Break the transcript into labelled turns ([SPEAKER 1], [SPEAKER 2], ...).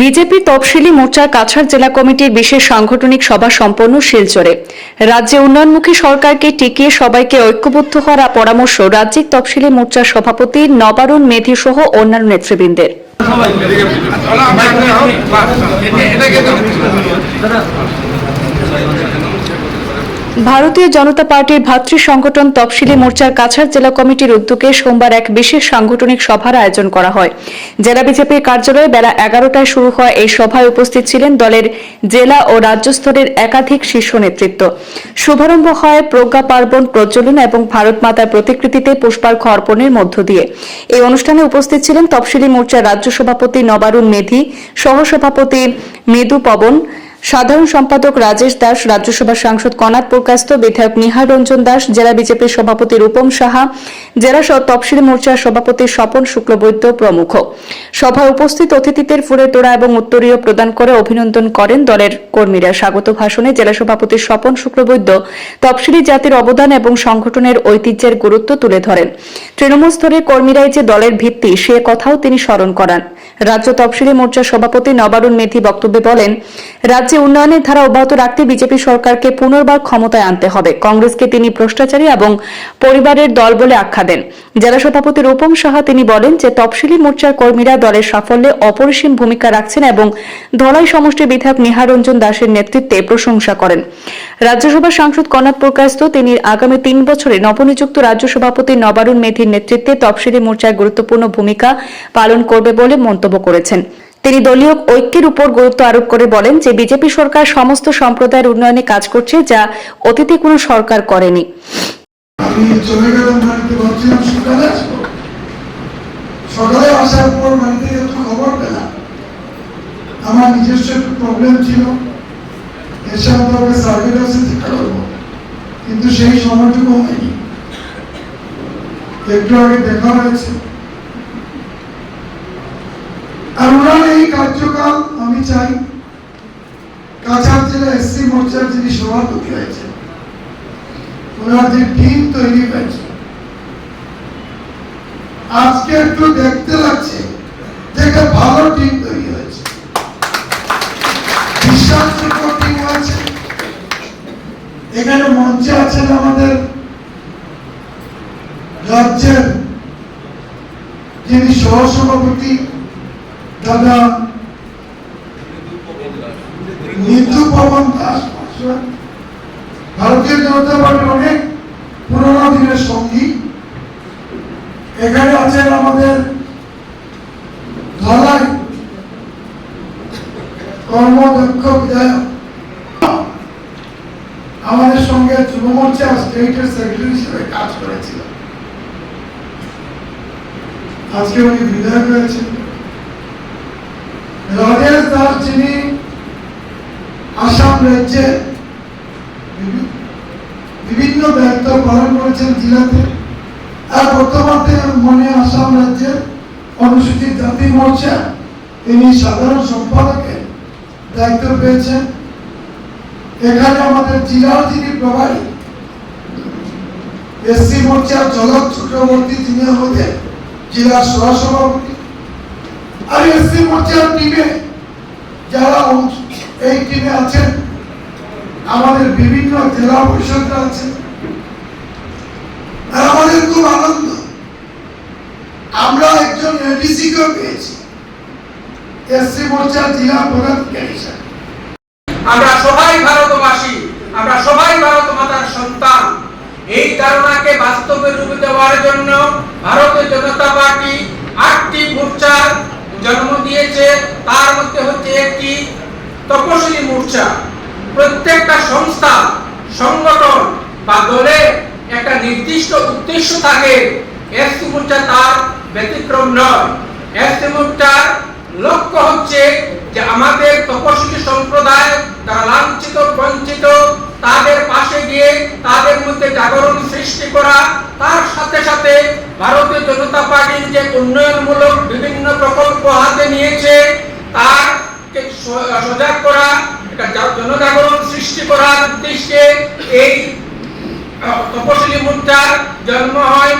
[SPEAKER 1] BJP তফসিলি মোর্চা কাছাড় জেলা কমিটির বিশেষ সাংগঠনিক সভা সম্পন্ন শিলচরে। রাজ্যে উন্নয়নমুখী সরকারকে টিকিয়ে সবাইকে ঐক্যবদ্ধ হওয়ার পরামর্শ রাজ্যিক তফসিলি মোর্চার সভাপতি নবারুণ মেধি সহ অন্যান্য নেতৃবৃন্দের। ভারতীয় জনতা পার্টির ভাতৃ সংগঠন তফসিলি মোর্চার কাছাড় জেলা কমিটির উদ্যোগে সোমবার এক বিশেষ সাংগঠনিক সভার আয়োজন করা হয়। জেলা বিজেপির কার্যালয়ে বেলা এগারোটায় শুরু হওয়া এই সভায় উপস্থিত ছিলেন দলের জেলা ও রাজ্য স্তরের একাধিক শীর্ষ নেতৃত্ব। শুভারম্ভ হয় প্রজ্ঞা পার্বণ প্রজ্বলন এবং ভারত মাতার প্রতিকৃতিতে পুষ্পার্ঘ অর্পণের মধ্য দিয়ে। এই অনুষ্ঠানে উপস্থিত ছিলেন তফসিলি মোর্চার রাজ্য সভাপতি নবারুণ মেধি, সহসভাপতি মৃদু পবন সাধারণ সম্পাদক রাজেশ দাস, রাজ্যসভার সাংসদ কনাথ পুরকাস্ত, বিধায়ক নিহার রঞ্জন দাস, জেলা বিজেপির সভাপতি রূপম সাহা, জেলা তফসিলি মোর্চার সভাপতি স্বপন শুক্লবৈদ্য প্রমুখ। সভায় উপস্থিত অতিথিদের ফুলে তোড়া এবং উত্তরীয় প্রদান করে অভিনন্দন করেন দলের কর্মীরা। স্বাগত ভাষণে জেলা সভাপতি স্বপন শুক্লবৈদ্য তফসিলি জাতির অবদান এবং সংগঠনের ঐতিহ্যের গুরুত্ব তুলে ধরেন। তৃণমূল স্তরের কর্মীরাই যে দলের ভিত্তি, সে কথাও তিনি স্মরণ করান। রাজ্য তফসিলি মোর্চার সভাপতি নবারুণ মেথি বক্তব্যে বলেন, রাজ্যে উন্নয়নের ধারা অব্যাহত রাখতে বিজেপি সরকারকে পুনর্বার ক্ষমতায় আনতে হবে। কংগ্রেসকে তিনি ভ্রষ্টাচারী এবং পরিবারের দল বলে আখ্যা দেন। জেলা সভাপতি রূপম সাহা তিনি বলেন যে, তফসিলি মোর্চার কর্মীরা দলের সাফল্যে অপরিসীম ভূমিকা রাখছেন এবং ধলাই সমষ্টি বিধায়ক নিহার রঞ্জন দাসের নেতৃত্বে প্রশংসা করেন। রাজ্যসভার সাংসদ কনাথ প্রকাশত তিনি আগামী তিন বছরে নবনিযুক্ত রাজ্য সভাপতি নবারুণ মেধির নেতৃত্বে তফসিলি মোর্চায় গুরুত্বপূর্ণ ভূমিকা পালন করবে বলে মন্তব্য করেছেন। তিনি দলীয় ঐক্যের উপর গুরুত্ব আরোপ করে বলেন যে, বিজেপি সরকার সমস্ত সম্প্রদায়ের উন্নয়নে কাজ করছে যা অতীতে কোনো সরকার করেনি।
[SPEAKER 2] সকালে আসার পর একটু খবর পেলাম। আমার নিজস্ব একটু প্রবলেম ছিল। করব। কিন্তু সেই সময়টুকু হয়নি। একটু আগে দেখা হয়েছে। আর ওনার এই কার্যকাল আমি চাই। কাছাড় জেলা এসসি মোর্চার যিনি সভাপতি হয়েছে ওনার যে টিম তৈরি হয়েছে। আজকে একটু দেখতে লাগছে যে একটা ভালো টিম তৈরি হয়েছে। বিশ্বাসযোগ্য টিম হয়েছে। এখানে মঞ্চে আছেন আমাদের রাজ্যের যিনি সহসভাপতি দাদা নিতু পবন দাস ভারতীয় জনতা পার্টির অনেক পুরোনো দিনের সঙ্গী। এখানে আছেন আমাদের ধলাই কর্মদক্ষ বিধায়ক। আমাদের সঙ্গে যুব স্টেটের সেক্রেটারি হিসেবে কাজ করেছিল আজকে উনি বিধায়ক দাস যিনি আসাম রাজ্যে বিভিন্ন দায়িত্ব পালন করেছেন জেলাতে, আর বর্তমানে মনে আসাম রাজ্যের অনুসূচিত জাতি মোর্চা তিনি সাধারণ সম্পাদকের দায়িত্ব পেয়েছেন। এখানে আমাদের জেলার যিনি প্রভারী, এসসি মোর্চার জগৎ চক্রবর্তী তিনি আমাদের জেলার সহসভাপতি। আর এসসি মোর্চার টিমে এই টিমে আছেন। আমাদের বিভিন্ন জেলা পরিষদরা আছে আমাদের খুব আনন্দ। আমরা একজন এডিসি কেও পেয়েছি। এসসি জেলা হিসাবে
[SPEAKER 3] আমরা সবাই ভারতবাসী, আমরা সবাই ভারত মাতার সন্তান। এই ধারণাকে বাস্তবে রূপ দেওয়ার জন্য ভারতীয় জনতা পার্টি আটটি মোর্চার জন্ম দিয়েছে। তার মধ্যে হচ্ছে একটি তপশিলি মোর্চা, প্রত্যেকটা সংস্থা, সংগঠন বা দলের একটা নির্দিষ্ট উদ্দেশ্য থাকে এসসি মোর্চা তার ব্যতিক্রম নয়। এসসি মোর্চার লক্ষ্য হচ্ছে যে আমাদের তপশিলি সম্প্রদায়, তারা লাঞ্ছিত, বঞ্চিত, তাদের পাশে গিয়ে তাদের মধ্যে জাগরণ সৃষ্টি করা, তার সাথে সাথে ভারতীয় জনতা পার্টির যে উন্নয়নমূলক বিভিন্ন প্রকল্প হাতে নিয়েছে তার কে স- সজাগ করা একটা জা- জনজাগরণ সৃষ্টি করার উদ্দেশ্যে এই তপশিলি মুদ্রার জন্ম হয়।